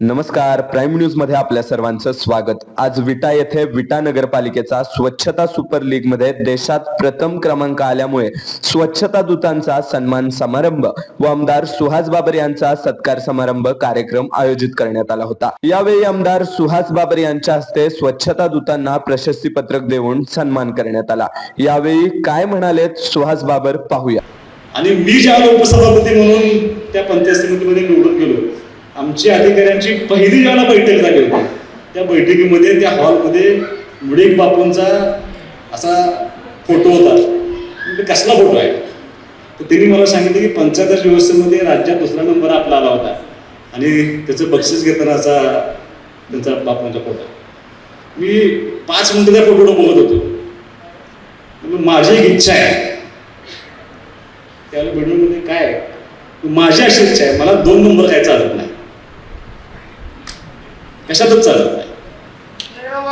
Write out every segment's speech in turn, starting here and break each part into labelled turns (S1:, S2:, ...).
S1: नमस्कार. प्राईम न्यूजमध्ये आपल्या सर्वांचं स्वागत. आज विटा येथे विटा नगरपालिकेचा स्वच्छता सुपर लीगमध्ये देशात प्रथम क्रमांक आल्यामुळे स्वच्छता दूतांचा सन्मान समारंभ व आमदार सुहास बाबर यांचा सत्कार समारंभ कार्यक्रम आयोजित करण्यात आला होता. यावेळी आमदार सुहास बाबर यांच्या हस्ते स्वच्छता दूतांना प्रशस्ती पत्रक देऊन सन्मान करण्यात आला. यावेळी काय म्हणालेत सुहास बाबर पाहूया.
S2: आणि मी ज्या उपसभापती म्हणून त्या पंचायत समितीमध्ये निवडून गेलो आमची अधिकाऱ्यांची पहिली ज्याला बैठक झाली होती त्या बैठकीमध्ये त्या हॉलमध्ये मुडीक बापूंचा असा फोटो होता. म्हणजे कसला फोटो आहे? तर त्यांनी मला सांगितलं की पंचायत व्यवस्थेमध्ये राज्यात दुसरा नंबर आपला आला होता. आणि त्याचं बक्षीस घेताना असा त्यांचा बापूंचा फोटो. मी पाच मिनटं त्या फोटोला बघत होतो. माझी एक इच्छा आहे. त्याला व्हिडिओमध्ये काय? माझी अशी इच्छा आहे. मला दोन नंबर काय चालत नाही. कशातच चालत नाही.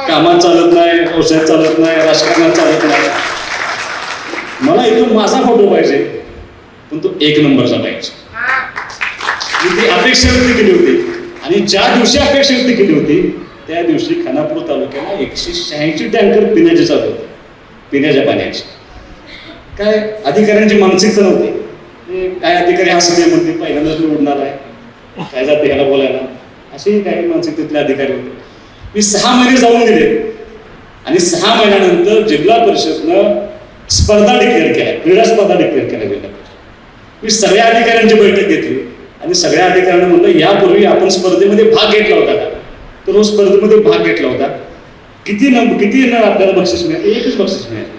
S2: कामात चालत नाही व्यवसायात चालत नाही राजकारणात चालत नाही. मला इथून माझा फोटो पाहिजे पण तो एक नंबरचा पाहिजे. मी ती अपेक्षा व्यक्त केली होती. आणि ज्या दिवशी अपेक्षा व्यक्त केली होती त्या दिवशी खानापूर तालुक्याला एकशे शहाऐंशी टँकर पिण्याचे चालू होते. पिण्याच्या पाण्याची. काय अधिकाऱ्यांची मानसिकता नव्हती. काय अधिकारी हसले म्हणते पहिल्यांदाच उडणार आहे काय जाते ह्याला बोलायला? असेही काही मानसिकतेतले अधिकारी होते. मी सहा महिने जाऊन दिले आणि सहा महिन्यानंतर जिल्हा परिषदनं स्पर्धा डिक्लेअर केल्या. क्रीडा स्पर्धा डिक्लेअर केल्या जिल्हा मी सगळ्या अधिकाऱ्यांची बैठक घेतली. आणि सगळ्या अधिकाऱ्यांना म्हणलं यापूर्वी आपण स्पर्धेमध्ये भाग घेतला होता का? तर तो स्पर्धेमध्ये भाग घेतला होता. किती नंबर किती येणार आपल्याला बक्षीस मिळालं? एकच बक्षीस मिळालं.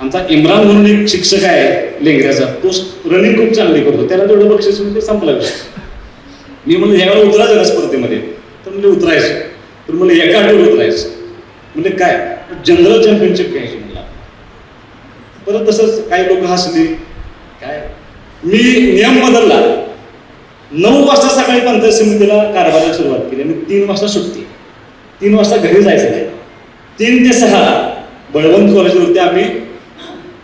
S2: आमचा इम्रान म्हणून एक शिक्षक आहे लेंगऱ्याचा. तो रनिंग खूप चांगली करतो. त्याला तेवढं बक्षीस म्हणजे संपला विषय. मी म्हणलं ह्यावेळेला उतरायचं ना स्पर्धेमध्ये? तर म्हणजे उतरायचं. तर म्हणलं एका आठवड्यात उतरायचं. म्हणजे काय? जनरल चॅम्पियनशिप घ्यायची. मला परत तसंच काही लोक हसले. काय? मी नियम बदलला. नऊ वाजता सकाळी पंचायत समितीला कारभाराला सुरुवात केली आणि तीन वाजता सुट्टी. तीन वाजता घरी जायचं नाही. तीन ते सहा बळवंत कॉलेजवरती आम्ही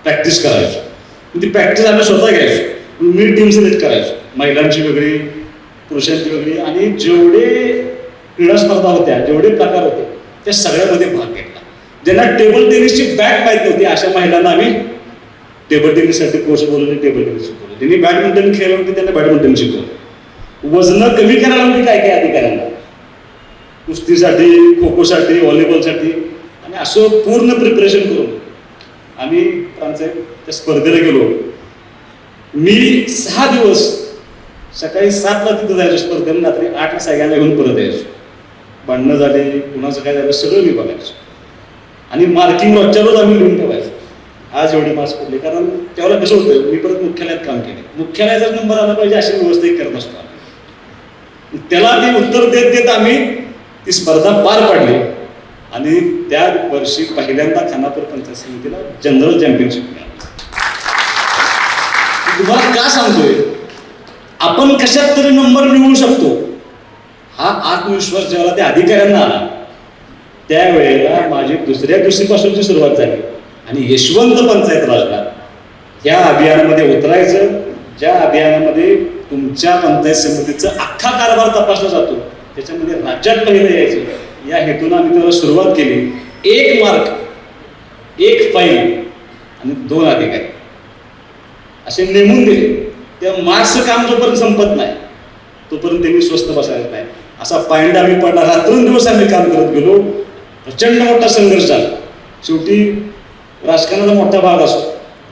S2: प्रॅक्टिस करायचो. म्हणजे ती प्रॅक्टिस आम्ही स्वतः घ्यायचो. मी टीम सिलेक्ट करायचो. महिलांची वेगळी पुरुषांची वेगळी आणि जेवढे क्रीडा स्पर्धा होत्या जेवढे प्रकार होते त्या सगळ्यामध्ये भाग घेतला. ज्यांना टेबल टेनिसची बॅट माहीत नव्हती अशा महिलांना आम्ही टेबल टेनिससाठी कोच बोलवले टेबल टेनिस शिकवलं त्यांनी बॅडमिंटन खेळलं होते त्यांना बॅडमिंटन शिकवलं. वजनं कमी करायला म्हणजे काय काय अधिकाऱ्यांना? कुस्तीसाठी खो खोसाठी व्हॉलीबॉलसाठी आणि असं पूर्ण प्रिपरेशन करून आम्ही त्या स्पर्धेला गेलो. मी सहा दिवस सकाळी सातला तिथं जायचं स्पर्धेला रात्री आठला सगळ्यांना घेऊन परत यायचो. भांडणं झाले कुणाचं काय झालं सगळं मी बघायचो. आणि मार्किंग रोजच्या रोज आम्ही लिहून ठेवायचो. आज एवढी मार्क्स पडले. कारण त्यावेळेला कसं होतं मी परत मुख्यालयात काम केले. मुख्यालयाचा नंबर आला पाहिजे अशी व्यवस्था करत असतो त्याला ते उत्तर देत देत आम्ही ती स्पर्धा पार पाडली. आणि त्या वर्षी पहिल्यांदा खानापूर पंचायत समितीला जनरल चॅम्पियनशिप मिळाली. तुम्हाला का सांगतोय? आपण कशात तरी नंबर मिळवू शकतो. हा आत्मविश्वास जेव्हा त्या अधिकाऱ्यांना आला त्यावेळेला माझी दुसऱ्या दिवशीपासूनची सुरुवात झाली. आणि यशवंत पंचायत राजला या अभियानामध्ये उतरायचं ज्या अभियानामध्ये तुमच्या पंचायत समितीचा अख्खा कारभार तपासला जातो त्याच्यामध्ये राज्यात पहिलं यायचं. या हेतून आम्ही त्याला सुरुवात केली. एक मार्क एक फाईल आणि दोन अधिकारी. असे नेमून दिले. त्या मार्क्सचं काम जोपर्यंत संपत नाही तोपर्यंत त्यांनी स्वस्त बसायला नाही असा पायंडा आम्ही पडला रात्रंदिवस आम्ही काम करत गेलो. प्रचंड मोठा संघर्ष झाला. शेवटी राजकारणाचा मोठा भाग असतो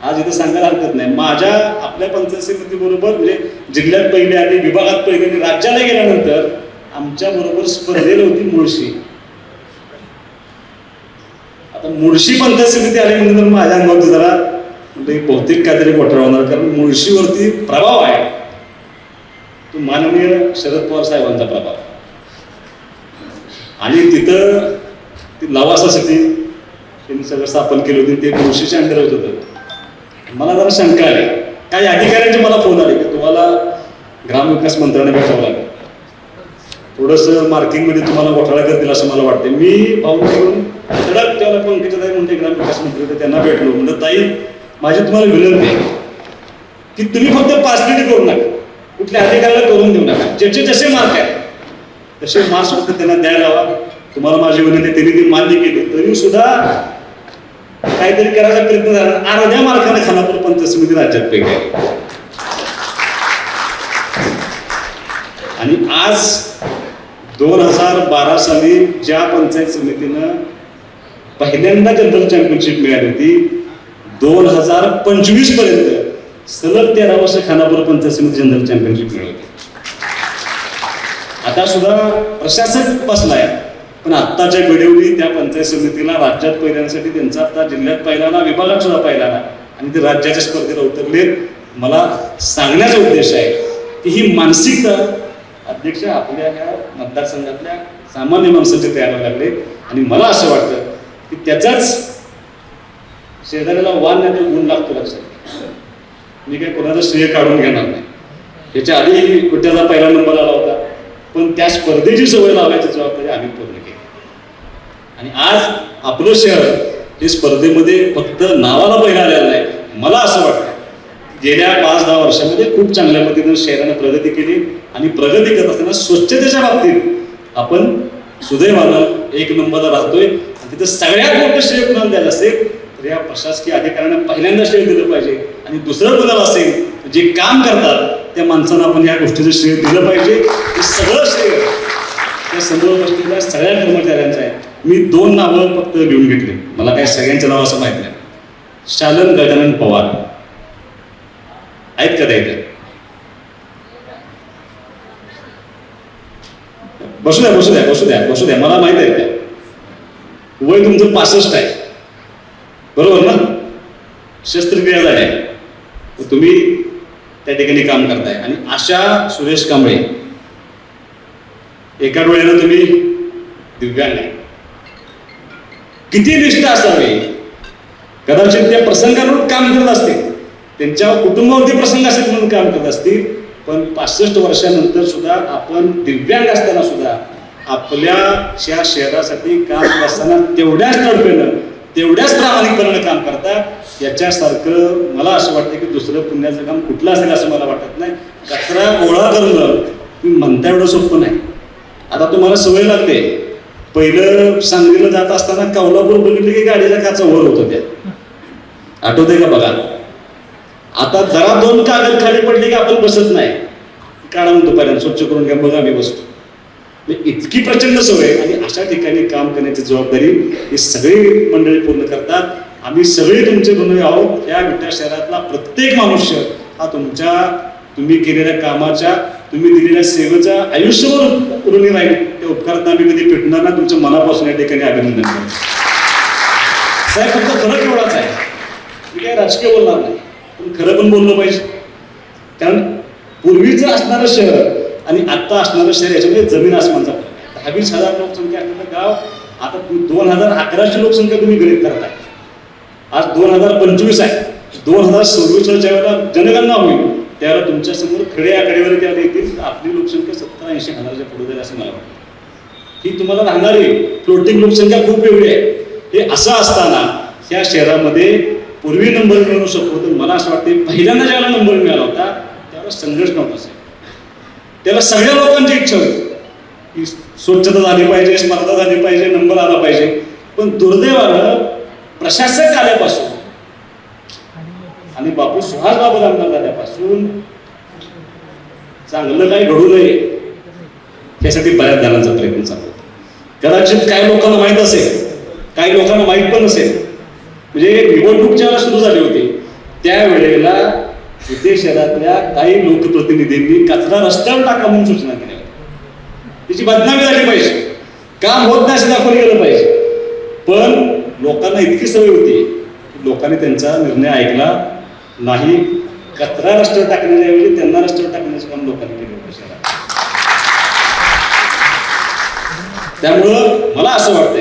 S2: आज इथं सांगायला हरकत नाही. माझ्या आपल्या पंचायत समितीबरोबर म्हणजे जिल्ह्यात पहिले आणि विभागात पहिले आणि राज्याला गेल्यानंतर आमच्या बरोबर स्पर्धेला होती मुळशी. आता मुळशी पंचायत समिती आली म्हणजे माझ्या अंगावरती जरा म्हणजे बहुतेक काहीतरी मोठं होणार कारण मुळशीवरती प्रभाव आहे. तो माननीय शरद पवार साहेबांचा प्रभाव. आणि तिथं ती लवासासाठी त्यांनी सगळं स्थापन केलं होतं ते मुळशीच्या अंडर होत होतं. मला जरा शंका आली काही अधिकाऱ्यांचे मला फोन आले की तुम्हाला ग्रामविकास मंत्र्यांना भेटावं लागेल. थोडंसं मार्किंगमध्ये तुम्हाला घोटाळा करतील असं मला वाटतं मी पाहून घेऊन धडक त्याला पंकजा ताई म्हणते ग्रामविकास मंत्री होते त्यांना भेटलो. म्हणलं ताई माझी तुम्हाला विनंती आहे की तुम्ही फक्त पासबिलिटी करू नका. कुठल्या अधिकाऱ्याला करून देऊ नका. ज्याचे जसे मार्क आहेत तसे मार्क्स फक्त त्यांना द्यायला हवा तुम्हाला माझी विनंती त्यांनी ती मान्य केली तरी सुद्धा काहीतरी करायचा प्रयत्न झाला. अर्ध्या मार्काने खानापूर पंचायत समिती राज्यात पैकी आहे. आणि आज दोन हजार बारा साली ज्या पंचायत समितीनं पहिल्यांदा जनरल चॅम्पियनशिप मिळाली होती दोन हजार पंचवीसपर्यंत सलग तेरा वर्ष खानापूर पंचायत समिती जनरल चॅम्पियनशिप मिळवते आता सुद्धा प्रशासक बसलाय. पण आत्ताच्या घडवली त्या पंचायत समितीला राज्यात पहिल्यासाठी त्यांचा आता जिल्ह्यात पहिला विभागात सुद्धा पहिला आणि ते राज्याच्या स्पर्धेला उतरले. मला सांगण्याचा उद्देश आहे की ही मानसिकता अध्यक्ष आपल्या ह्या मतदारसंघातल्या सामान्य माणसाचे तयार व्हायला लागले. आणि मला असं वाटतं की त्याचाच शेजाऱ्याला वान नाही तर गुण लागतो लक्षात. मी काही कोणाचं श्रेय काढून घेणार नाही. त्याच्या आधी विट्याचा पहिला नंबर आला होता. पण त्या स्पर्धेची सवय लावायची जबाबदारी आम्ही पूर्ण केली. आणि आज आपलं शहर हे स्पर्धेमध्ये फक्त नावाला पहिला आलेलं नाही मला असं वाटतं गेल्या पाच दहा वर्षामध्ये खूप चांगल्या पद्धतीनं शहरानं प्रगती केली आणि प्रगती करत असताना स्वच्छतेच्या बाबतीत आपण सुदैवानं एक नंबरला राहतोय. आणि तिथं सगळ्यात मोठं श्रेय कुणाला द्यायला असेल? तर या प्रशासकीय अधिकाऱ्यांना पहिल्यांदा श्रेय दिलं पाहिजे. आणि दुसरं कुणाला असेल जे काम करतात त्या माणसांना आपण या गोष्टीचं श्रेय दिलं पाहिजे. हे सगळं श्रेय त्या समोर बसलेल्या सगळ्या कर्मचाऱ्यांचं आहे. मी दोन नावं फक्त लिहून घेतले. मला काही सगळ्यांचं नाव असं माहीत नाही. शालन गजानन पवार. आहेत का त्या इथे? बसू द्या बसू द्या बसू द्या बसू द्या. मला माहीत आहे त्या वय तुमचं पासष्ट आहे. बरोबर ना? शस्त्रक्रिया झाल्या तर तुम्ही त्या ठिकाणी काम करताय. आणि आशा सुरेश कांबळे एका डोळ्यानं तुम्ही दिव्यांग आहे. किती निष्ठा असावी? कदाचित त्या प्रसंगांवर काम करत असतील. त्यांच्या कुटुंबावरती प्रसंग असेल म्हणून काम करत असतील. पण पासष्ट वर्षानंतर सुद्धा आपण दिव्यांग असताना सुद्धा आपल्या शहरासाठी काम करत असताना तेवढ्याच तडपेनं तेवढ्याच प्रामाणिकपणानं काम करतात याच्यासारखं मला असं वाटतं की दुसरं पुण्याचं काम कुठलं असेल असं मला वाटत नाही. कचरा गोळा करणं तुम्ही म्हणता एवढं सोपं नाही. आता तुम्हाला सवय लागते. पहिलं सांगलीला जात असताना कौलापूर बघितली की गाडीला काचा वर होत त्या. आठवते का बघा? आता जरा दोन कागद खाली पडले की आपण बसत नाही. काढा म्हणतो पर्यंत स्वच्छ करून घ्या. बघा मी बसतो. इतकी प्रचंड सवय आणि अशा ठिकाणी काम करण्याची जबाबदारी ही सगळी मंडळी पूर्ण करतात. आम्ही सगळे तुमचे बनवे आहोत. या विटा शहरातला प्रत्येक मनुष्य हा तुमच्या तुम्ही केलेल्या कामाच्या तुम्ही दिलेल्या सेवेचा आयुष्यभर ऋणी राहील. त्या उपकारांना आम्ही कधी पेटणार ना तुमच्या मनापासून या ठिकाणी अभिनंदन करतो. साहेब फक्त फरक एवढाच आहे. मी काय राजकीय बोलणार नाही. पण खरं पण बोललं पाहिजे. कारण पूर्वीचं असणारं शहर आणि आत्ता असणारं शहर याच्यामध्ये जमीन आसमानचा दहा आहे दहावीस हजार लोकसंख्या असलेलं गाव आता दोन हजार अकराची लोकसंख्या तुम्ही गणित करताय. आज दोन हजार पंचवीस आहे. दोन हजार सव्वीसला ज्या वेळेला जनगणना होईल. त्यावेळेला तुमच्यासमोर खडे आकडेवारी त्यावेळेला येतील आपली लोकसंख्या सत्तर ऐंशी हजाराच्या पुढे जाईल असं मला वाटतं. ही तुम्हाला राहणारी फ्लोटिंग लोकसंख्या खूप वेगळी आहे. हे असं असताना ह्या शहरामध्ये पूर्वी नंबर मिळवू शकतो. तर मला असं वाटतं पहिल्यांदा ज्याला नंबर मिळाला होता त्यावेळेला संघर्ष नव्हता. असेल त्याला सगळ्या लोकांची इच्छा होती. की स्वच्छता झाली पाहिजे स्पर्धा झाली पाहिजे नंबर आला पाहिजे. पण दुर्दैवानं प्रशासक आल्यापासून आणि बापू सुहास बाबू आमदार झाल्यापासून चांगलं काही घडू नये यासाठी बऱ्याच जणांचा प्रयत्न चालू कदाचित काही लोकांना माहीत असेल काही लोकांना माहीत पण नसेल म्हणजे निवडणूक ज्यावेळेला सुरू झाली होती त्यावेळेला इथे शहरातल्या काही लोकप्रतिनिधींनी कचरा रस्त्यावर टाका म्हणून सूचना केल्या. त्याची बदनामी झाली पाहिजे. काम होत नाही असं दाखवून गेलं पाहिजे. पण लोकांना इतकी सवय होती की लोकांनी त्यांचा निर्णय ऐकला नाही. कचरा रस्त्यावर टाकण्याऐवजी त्यांना रस्त्यावर टाकण्याचं काम लोकांनी केलं त्यामुळं मला असं वाटतंय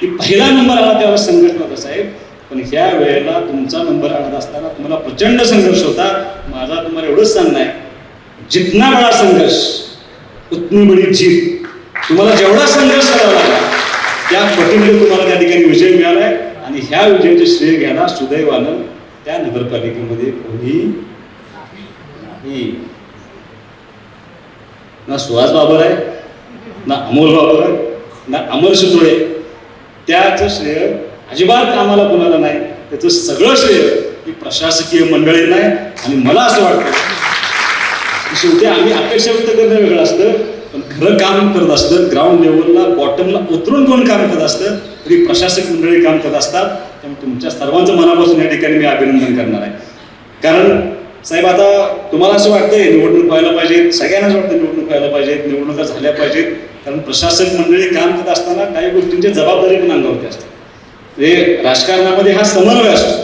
S2: की पहिला नंबर आला त्यावेळेस संघटना साहेब. पण ह्या वेळेला तुमचा नंबर आणत असताना तुम्हाला प्रचंड संघर्ष होता. माझा तुम्हाला एवढंच सांगणं आहे. जितना बडा संघर्ष उतनी बडी जीत. तुम्हाला जेवढा संघर्ष करावा लागला त्या पटीने तुम्हाला त्या ठिकाणी विजय मिळालाय. आणि ह्या विजयाचे श्रेय घ्यायला सुदैवानं त्या नगरपालिकेमध्ये कोणी नाही. ना सुहास बाबर आहे ना अमोल बाबर आहे ना अमर सुतोळे. त्याचं श्रेय अजिबात आम्हाला कोणाला नाही. त्याचं सगळं श्रेय ही प्रशासकीय मंडळींना आहे आणि मला असं वाटतं शेवटी आम्ही अपेक्षा व्यक्त करणं वेगळं असतं पण खरं काम करत असतं ग्राउंड लेवलला बॉटमला उतरून कोण काम करत असतं तरी प्रशासक मंडळी काम करत असतात. त्यामुळे तुमच्या सर्वांचं मनापासून या ठिकाणी मी अभिनंदन करणार आहे. कारण साहेब आता तुम्हाला असं वाटतंय निवडणूक व्हायला पाहिजे सगळ्यांनाच वाटतं निवडणूक व्हायला पाहिजेत निवडणुका झाल्या पाहिजेत. कारण प्रशासक मंडळी काम करत असताना काही गोष्टींची जबाबदारी पण अंगावरती असतात म्हणजे राजकारणामध्ये हा समन्वय असतो.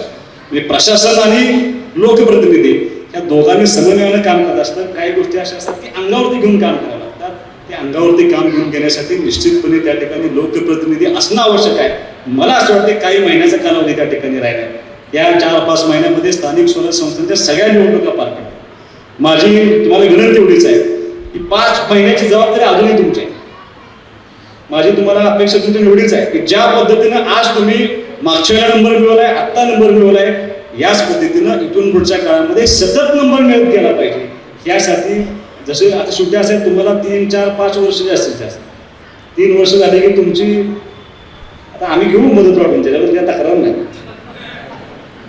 S2: म्हणजे प्रशासन आणि लोकप्रतिनिधी या दोघांनी समन्वयानं काम करत असतात. काही गोष्टी अशा असतात की अंगावरती घेऊन काम करावं लागतात. ते अंगावरती काम घेऊन घेण्यासाठी निश्चितपणे त्या ठिकाणी लोकप्रतिनिधी असणं आवश्यक आहे. मला असं वाटतं काही महिन्याचा कालावधी त्या ठिकाणी राहिला या चार पाच महिन्यामध्ये स्थानिक स्वराज्य संस्थांच्या सगळ्या निवडणुका पार पडतात माझी तुम्हाला विनंती एवढीच आहे की पाच महिन्याची जबाबदारी अजूनही तुमची आहे. माझी तुम्हाला अपेक्षा तुमची एवढीच आहे की ज्या पद्धतीनं आज तुम्ही मागच्या वेळेला नंबर मिळवलाय आत्ता नंबर मिळवलाय याच पद्धतीनं इथून पुढच्या काळामध्ये सतत नंबर मिळत गेला पाहिजे. यासाठी जसे आता सुट्ट्या असेल तुम्हाला तीन चार पाच वर्ष जास्तीत जास्त तीन वर्ष झाले की तुमची आता आम्ही घेऊ मदत वाटून त्याच्यावर काही तक्रार नाही.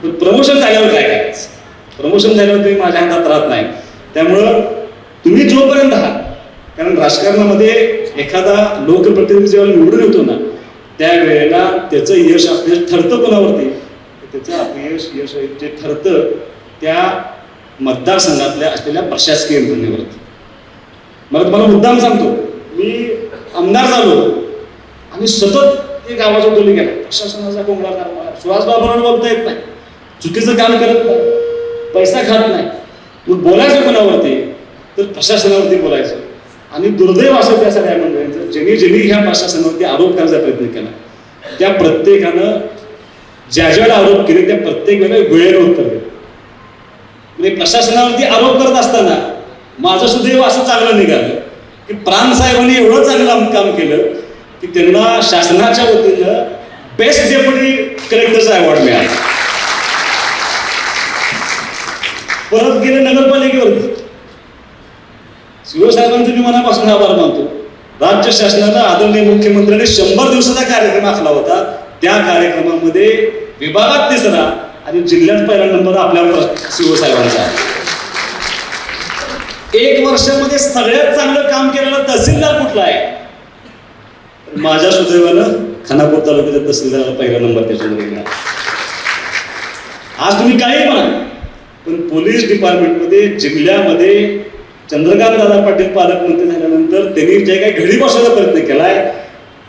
S2: पण प्रमोशन झाल्यावर काय करायचं? प्रमोशन झाल्यावर तुम्ही माझ्या हातात राहत नाही. त्यामुळं तुम्ही जोपर्यंत आहात कारण राजकारणामध्ये एखादा लोकप्रतिनिधी जेव्हा निवडून येतो ना त्यावेळेला त्याचं यश अपयश ठरतं कोणावरती? त्याचं अपयश यश जे ठरतं त्या मतदारसंघातल्या असलेल्या प्रशासकीय यंत्रणेवरती मला तुम्हाला मुद्दाम सांगतो. मी आमदार झालो. आणि सतत ते गावाच्या बोलली गेला. प्रशासनाचा कोंबडा कारभार सुहास बाबरांना बोलता येत नाही. चुकीचं काम करत नाही. पैसा खात नाही. मग बोलायचं कोणावरती? तर प्रशासनावरती बोलायचं. आणि दुर्दैव असं त्या सगळ्या मंडळींचं ज्यांनी ज्यांनी ह्या प्रशासनावरती आरोप करायचा प्रयत्न केला. त्या प्रत्येकानं ज्या ज्याला आरोप केले त्या प्रत्येक वेळेला वेळेवर उत्तर दिलं. म्हणजे प्रशासनावरती आरोप करत असताना माझं सुदैव असं चांगलं निघालं की प्राण साहेबांनी एवढं चांगलं काम केलं की त्यांना शासनाच्या वतीनं बेस्ट डेप्युटी कलेक्टरचा अवॉर्ड मिळाला. परत गेले नगरपालिकेवरती. शिवसाहेबांचे मी मनापासून आभार मानतो. राज्य शासनानं आदरणीय मुख्यमंत्र्यांनी शंभर दिवसाचा कार्यक्रम आखला होता. त्या कार्यक्रमामध्ये विभागात तिसरा आणि जिल्ह्यात पहिला नंबर आपल्या शिवसाहेबांचा आहे. एक वर्षामध्ये सगळ्यात चांगलं काम केलेला तहसीलदार कुठला आहे? माझ्या सुदैवानं खानापूर तालुक्याच्या तहसीलदाराला पहिला नंबर त्याच्यामध्ये गेला आज तुम्ही काही म्हणा पण पोलीस डिपार्टमेंटमध्ये जिल्ह्यामध्ये चंद्रकांत दादा पाटील पालकमंत्री झाल्यानंतर त्यांनी जे काही घडी बसवायचा प्रयत्न केलाय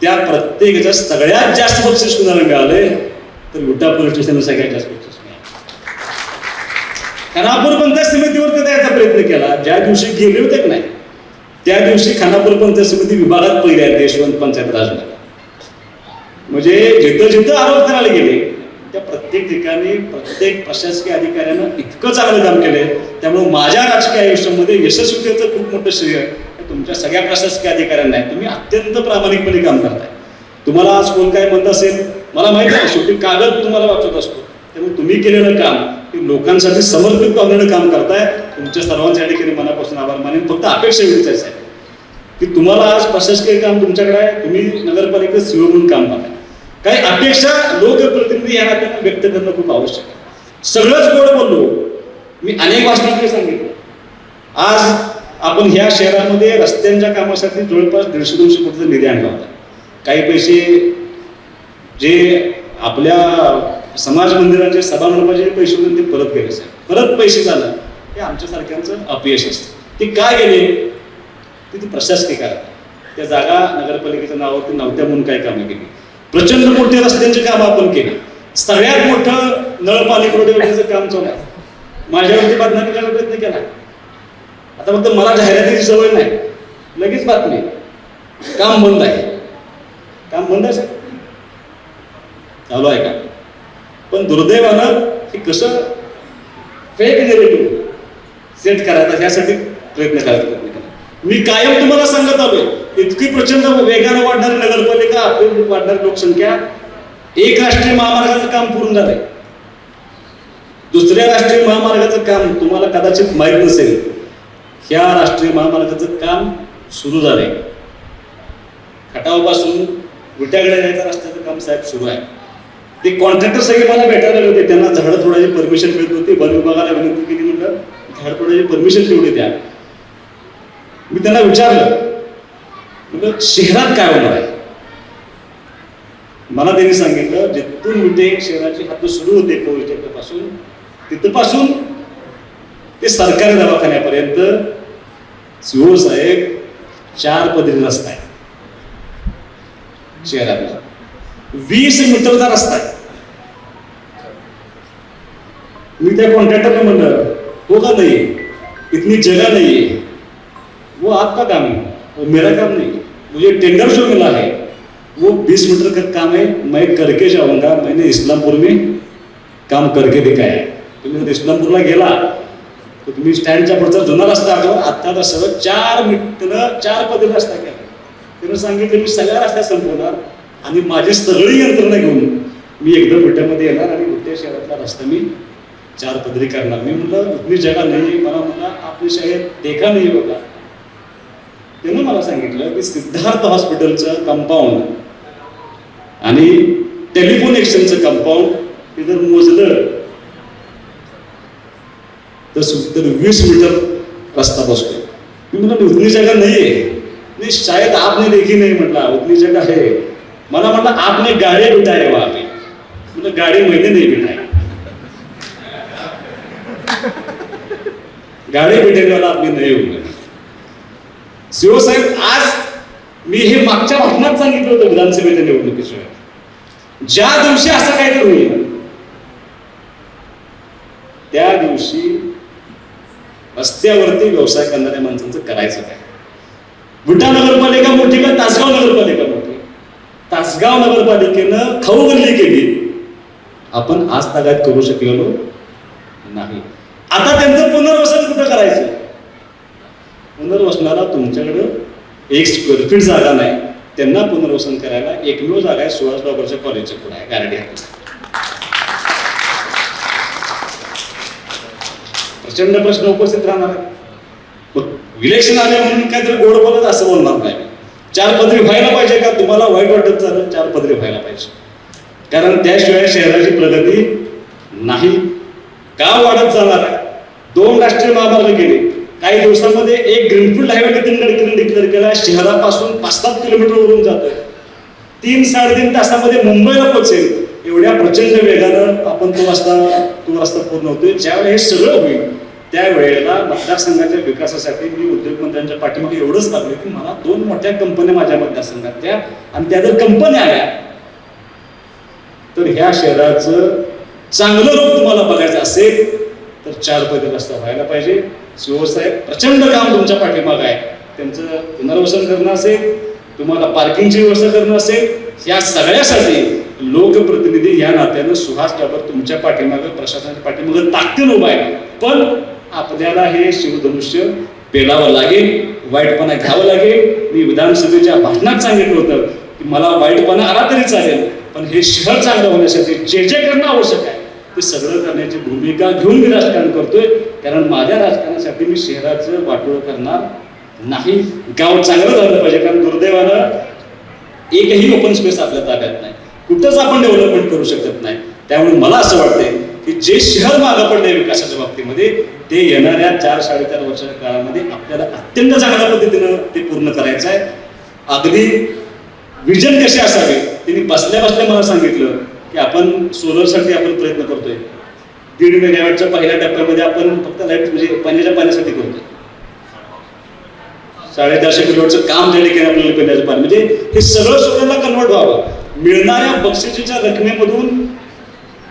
S2: त्या प्रत्येकाच्या सगळ्यात जास्त बक्षीस कुणाला मिळाले तर विटा पोलीस स्टेशनला सगळ्यात जास्त बक्षीस खानापूर पंचायत समितीवरती द्यायचा प्रयत्न केला. ज्या दिवशी गेले होते नाही त्या दिवशी खानापूर पंचायत समिती विभागात पहिले आहेत यशवंत पंचायत राजमध्ये म्हणजे जिथं जिथं आरोप करायला गेले त्या प्रत्येक ठिकाणी प्रत्येक प्रशासकीय अधिकाऱ्यानं इतकं चांगलं काम केलंय. त्यामुळे माझ्या राजकीय आयुष्यामध्ये यशस्वीतेचं खूप मोठं श्रेय आहे. तुमच्या सगळ्या प्रशासकीय अधिकाऱ्यांना आहे. तुम्ही अत्यंत प्रामाणिकपणे काम करताय. तुम्हाला आज कोण काय म्हणत असेल मला माहिती आहे शेवटी कागद तुम्हाला वाचत असतो. त्यामुळे तुम्ही केलेलं काम हे लोकांसाठी समर्पित भावनेनं काम करताय. तुमच्या सर्वांच्या ठिकाणी मनापासून आभार मानेन. फक्त अपेक्षा एवढीच आहे की तुम्हाला आज प्रशासकीय काम तुमच्याकडे आहे. तुम्ही नगरपालिकेत सीओ म्हणून काम करताय काही अपेक्षा लोकप्रतिनिधी या नात्यानं व्यक्त करणं खूप आवश्यक आहे. सगळंच गोड बोललो. मी अनेक भाषणात सांगितलं. आज आपण ह्या शहरामध्ये रस्त्यांच्या कामासाठी जवळपास दीडशे दोनशे कोटीचा निधी आणला होता. काही पैसे जे आपल्या समाज मंदिराचे सभामंडपाचे पैसे होते ते परत गेले साहेब. परत पैसे झालं. हे आमच्यासारख्यांचं अपयश असतं. ते काय गेले? ते ती प्रशासकीय काय त्या जागा नगरपालिकेच्या नावावरती नव्हत्या म्हणून काय कामं केली. प्रचंड मोठे रस्त्यांचे कामं आपण केलं. सगळ्यात मोठं नळपालिका रोड काम चालू आहे. माझ्यावरती बातम्या करायला प्रयत्न केला. आता फक्त मला जाहिरातीची सवय नाही. लगेच बातमी. काम बंद आहे. काम बंद आहे चालू आहे का पण दुर्दैवानं हे कसं फेक निरेटिव्ह सेट करायचा ह्यासाठी प्रयत्न करायचा प्रयत्न केला. मी कायम तुम्हाला सांगत आलोय. इतकी प्रचंड वेगानं वाढणारी नगरपालिका आपली वाढणारी लोकसंख्या एक राष्ट्रीय महामार्गाचं काम पूर्ण झालंय. दुसऱ्या राष्ट्रीय महामार्गाचं काम तुम्हाला कदाचित माहीत नसेल. ह्या राष्ट्रीय महामार्गाचं काम सुरू झालंय. खटावपासून विट्याकडे जायचं रस्त्याचं काम साहेब सुरू आहे. ते कॉन्ट्रॅक्टर सगळे मला भेटायला होते त्यांना झाडं तोडायची परमिशन मिळत होती. वन विभागाला विनंती केली म्हटलं झाड तोडायची परमिशन तेवढी द्या. मी त्यांना विचारलं म्हटलं शहरात काय होणार आहे? मला त्यांनी सांगितलं जिथून विटे शहराची हद्द सुरू होते पोलीस स्टेशनपासून तिथपासून ते सरकारी दवाखान्यापर्यंत सीओ साहेब चार पदरी रस्ता आहे. शहरातला. वीस मीटरचा रस्ता आहे. मी त्या कॉन्ट्रॅक्टरने म्हणलं हो का नाही? इतनी जगा नाही व वो आपका काम आहे और मेरा काम नहीं मुझे टेंडर जो मिला है। वो 20 मीटर का काम है मैं करके जाऊंगा मैंने इस्लामपुर में काम करके दिखाया है। तुम्ही जर इस्लामपूरला गेला तर तुम्ही स्टँडच्या पुढचा जुना रस्ता आलो आता तर सगळं चार मीटर चार पदरी रस्ता केला. त्यानं सांगितलं मी सगळ्या रस्त्या संपवणार आणि माझी सगळी यंत्रणा घेऊन मी एकदम विट्यामध्ये येणार आणि विट्या शहरातला रस्ता मी चार पदरी करणार. मी म्हणलं उतनी जगा नाही मला म्हणला आपली शाळेत देखा नाही बघा त्यांनी मला सांगितलं की सिद्धार्थ हॉस्पिटलचं कंपाऊंड आणि टेलिफोन एक्सचेंजचं कंपाऊंड हे जर मोजलं तर वीस मीटर रस्ता बसतो मी म्हणलं उतनी जगा नाही आहे. शाळेत शायद आपने देखी नाही म्हटला. उतनी जगा है मला म्हटलं आपने गाड़ी बिठाय हो वा आपली म्हटलं गाड़ी महिने नाही बिठाय. गाडी भेटणे वाला आपली नाही होईल सीओ साहेब आज मी हे मागच्या भाषणात सांगितलं होतं विधानसभेच्या निवडणुकीशिवाय. ज्या दिवशी असं काहीतरी होईल त्या दिवशी रस्त्यावरती व्यवसाय करणाऱ्या माणसांचं करायचं काय? विटा नगरपालिका मोठी का तासगाव नगरपालिका मोठी? तासगाव नगरपालिकेनं खाऊ गल्ली केली. आपण आज तागात करू शकलेलो नाही. आता त्यांचं पुनर्वसन कुठं करायचं? पुनर्वसनाला तुमच्याकडं एक स्क्वेअर फीट जागा नाही. त्यांना पुनर्वसन करायला एकमेव जागा आहे सुहास बाबरच्या कॉलेजच्या पुढे आहे गारडी प्रचंड प्रश्न उपस्थित राहणार आहे इलेक्शन आले म्हणून काहीतरी गोड बोलत असं बोलणार नाही. चार पदरी व्हायला पाहिजे का? तुम्हाला वाईट वाटत चालेल चार पदरी व्हायला पाहिजे. कारण त्याशिवाय शहराची प्रगती नाही. का वाढत जाणार आहे? दोन राष्ट्रीय महामार्ग गेले. काही दिवसांमध्ये एक ग्रीनफील्ड हायवे नितीन गडकरीने डिक्लेअर केला शहरापासून पाच सात किलोमीटर वरून जातोय. तीन साडेतीन तासामध्ये मुंबईला पोहोचेल. एवढ्या प्रचंड वेगानं आपण तो रस्ता तो रस्ता पूर्ण होतोय. ज्यावेळेला हे सगळं होईल त्यावेळेला मतदारसंघाच्या विकासासाठी मी उद्योगमंत्र्यांच्या पाठीमागे एवढंच लागले की मला दोन मोठ्या कंपन्या माझ्या मतदारसंघात त्या आणि त्या जर कंपन्या आल्या तर ह्या शहराचं चांगलं रूप तुम्हाला बघायचं असेल तर चार पदरी रस्ता व्हायला पाहिजे. शिव साहेब प्रचंड काम तुमच्या पाठीमागं आहे. त्यांचं पुनर्वसन करणं असेल तुम्हाला पार्किंगची व्यवस्था करणं असेल या सगळ्यासाठी लोकप्रतिनिधी या नात्यानं सुहास बाबर तुमच्या पाठीमागं प्रशासनाच्या पाठीमागं ताकदीनं उभा आहे. पण आपल्याला हे शिवधनुष्य पेलावं लागेल वाईटपणा घ्यावं लागेल. मी विधानसभेच्या भाषणात सांगितलं होतं की मला वाईटपणा आला तरी चालेल पण हे शहर चांगलं होण्यासाठी जे जे करणं आवश्यक आहे. ते सगळं करण्याची भूमिका घेऊन मी राजकारण करतोय. कारण माझ्या राजकारणासाठी मी शहराचं वाटोळ करणार नाही. गाव चांगलं झालं पाहिजे कारण दुर्दैवानं एकही ओपन स्पेस आपल्या ताब्यात नाही. कुठंच आपण डेव्हलपमेंट करू शकत नाही. त्यामुळे मला असं वाटतंय की जे शहर मागं पडलंय विकासाच्या बाबतीमध्ये ते येणाऱ्या चार साडेचार वर्षाच्या काळामध्ये आपल्याला अत्यंत चांगल्या पद्धतीनं ते पूर्ण करायचं आहे अगदी विजन कसे असावे त्यांनी बसल्या बसल्या मला सांगितलं. की आपण सोलरसाठी आपण प्रयत्न करतोय. दीड मेगावॅटच्या पहिल्या टप्प्यामध्ये आपण फक्त लाइट म्हणजे पाण्याच्या पाण्यासाठी करतोय. साडेचारशे किलोवरचं काम त्या ठिकाणी आपल्याला पिण्याचं पाणी म्हणजे हे सगळं सोलरला कन्वर्ट व्हावं. मिळणाऱ्या बक्षिसीच्या रकमेमधून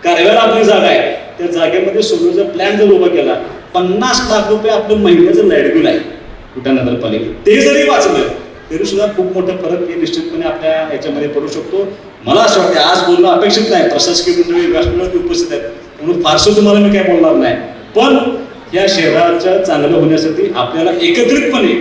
S2: कार्याला आपली जागा आहे. त्या जागेमध्ये सोलरचा प्लॅन जर उभा केला पन्नास लाख रुपये आपलं महिन्याचं लाइट बिल आहे. कुठं नगरपालिकेत? ते जरी वाचलं तरी सुद्धा खूप मोठा फरक हे निश्चितपणे आपल्या याच्यामध्ये पडू शकतो. मला असं वाटतं आज बोलणं अपेक्षित नाही. प्रशासकीय मंडळी व्यासपीठावरती उपस्थित आहेत. म्हणून फारसं तुम्हाला मी काय बोलणार नाही. पण या शहराच्या चांगलं होण्यासाठी आपल्याला एकत्रितपणे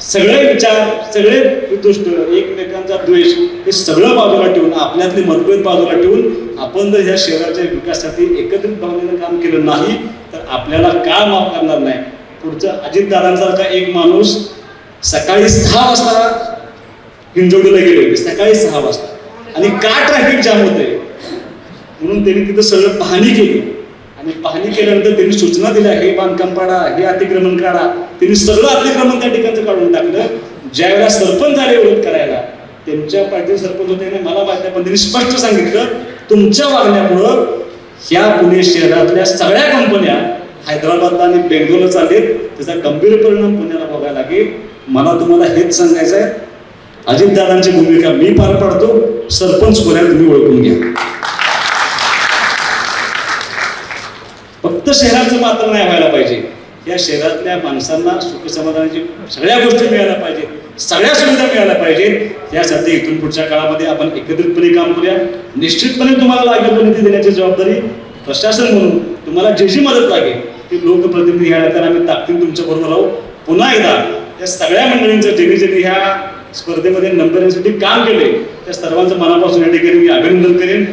S2: सगळे विचार सगळे दुष्ट एकमेकांचा द्वेष हे सगळं बाजूला ठेवून आपल्यातले मतभेद बाजूला ठेवून आपण जर ह्या शहराच्या विकासासाठी एकत्रित भावनेनं काम केलं नाही तर आपल्याला काय माफ करणार नाही? पुढचं अजितदादांसारखा एक माणूस सकाळी सहा वाजता हिंजवडीला गेले. होते सकाळी सहा वाजता. आणि का ट्रॅफिक जाम होते. म्हणून त्यांनी तिथं सगळं पाहणी केली. आणि पाहणी केल्यानंतर त्यांनी सूचना दिल्या हे बांधकाम पाडा हे अतिक्रमण काढा. त्यांनी सगळं अतिक्रमण त्या ठिकाणचं काढून टाकलं. ज्यावेळेला सरपंच आले विरोध करायला त्यांच्या पार्टीचे सरपंच होते आणि मला माहिती पण त्यांनी स्पष्ट सांगितलं तुमच्या वागण्यामुळं ह्या पुणे शहरातल्या सगळ्या कंपन्या हैदराबादला आणि बेंगलोरला चालेल त्याचा गंभीर परिणाम पुण्याला बघायला लागेल. मला तुम्हाला हेच सांगायचं आहे अजितदादांची भूमिका मी पार पाडतो. सरपंच कोण्या तुम्ही ओळखून घ्या. फक्त शहराचं मात्र नाही व्हायला पाहिजे. या शहरातल्या माणसांना सुख समाधानाची सगळ्या गोष्टी मिळायला पाहिजेत सगळ्या सुविधा मिळायला पाहिजेत यासाठी इथून पुढच्या काळामध्ये आपण एकत्रितपणे काम करूया. निश्चितपणे तुम्हाला लागेल तो निधी देण्याची जबाबदारी प्रशासन म्हणून तुम्हाला जे जी मदत लागेल ती लोकप्रतिनिधी ह्या तर आम्ही ताकदीन तुमच्या बरोबर राहू. पुन्हा एकदा या सगळ्या मंडळींचं जेणे ज्यांनी ह्या स्पर्धेमध्ये नंबर येण्यासाठी काम केले. त्या सर्वांचं मनापासून या ठिकाणी मी अभिनंदन करेन.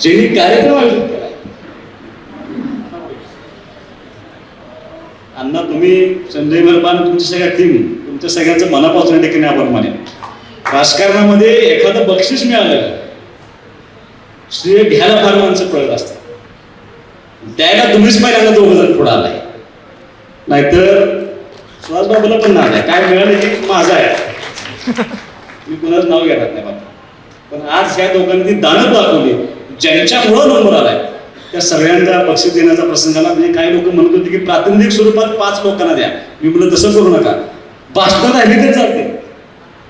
S2: ज्यांनी कार्यक्रम आयोजित केला. अण्णा तुम्ही संजय भरपान तुमची सगळ्या टीम तुमच्या सगळ्यांचं मनापासून या ठिकाणी आभार मानेन. राजकारणामध्ये एखादं बक्षीस मिळालं श्रेय घ्यायला फार माणसं पळत असतात. द्यायला तुम्हीच पहिल्यांदा दोन हजार पुढे आलाय. नाहीतर सुहासबाबूला पण नाव आहे. काय मिळालं हे माझं आहे. मी कुणाचं नाव घेणार नाही बाबा. पण आज ह्या दोघांनी ती दानत दाखवली ज्यांच्यामुळं नंबर आलाय. त्या सगळ्यांना बक्षीस देण्याचा प्रसंग आला. म्हणजे काही लोक म्हणत होते की प्रातिनिधिक स्वरूपात पाच लोकांना द्या. मी म्हणलं तसं करू नका. भाषण राहिली तर चालते.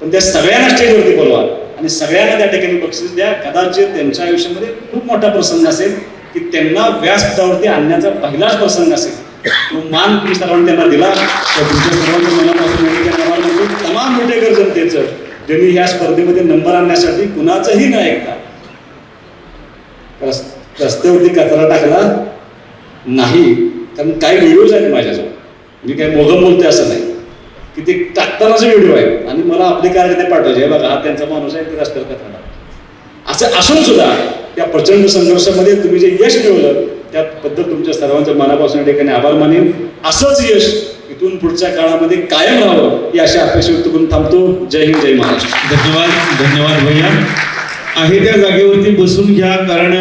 S2: पण त्या सगळ्यांना स्टेजवरती बोलवा. आणि सगळ्यांना त्या ठिकाणी बक्षीस द्या. कदाचित त्यांच्या आयुष्यामध्ये खूप मोठा प्रसंग असेल की त्यांना व्यासपीठावरती आणण्याचा पहिलाच प्रसंग असेल. तो मान तुम्ही सर्वांनी त्यांना दिला. तर तुमच्या सर्वांच्या मनापासून या तमाम मोठेकर जनतेचं ज्यांनी ह्या स्पर्धेमध्ये नंबर आणण्यासाठी कुणाचंही न ऐकता रस्त्यावरती कचरा टाकला नाही. कारण काही व्हिडिओज आहेत माझ्याजवळ? मी काही मोघम बोलते असं नाही. की ते टाकतानाचे व्हिडिओ आहे. आणि मला आपले कार्यकर्ते पाठवायचे. हे बघा हा त्यांचा माणूस आहे ते रस्त्यावर कचरा टाकतो. असं असून सुद्धा त्या प्रचंड संघर्षामध्ये तुम्ही जे यश मिळवलं त्याबद्दल तुमच्या सर्वांच्या मनापासून ठिकाणी आभार मानेन. असंच यश इथून पुढच्या काळामध्ये कायम राहावं ही अशा अपेक्षा व्यक्त करून थांबतो. जय हिंद जय महाराष्ट्र.
S3: धन्यवाद धन्यवाद भैया. आहे त्या जागेवरती बसून घ्या कारण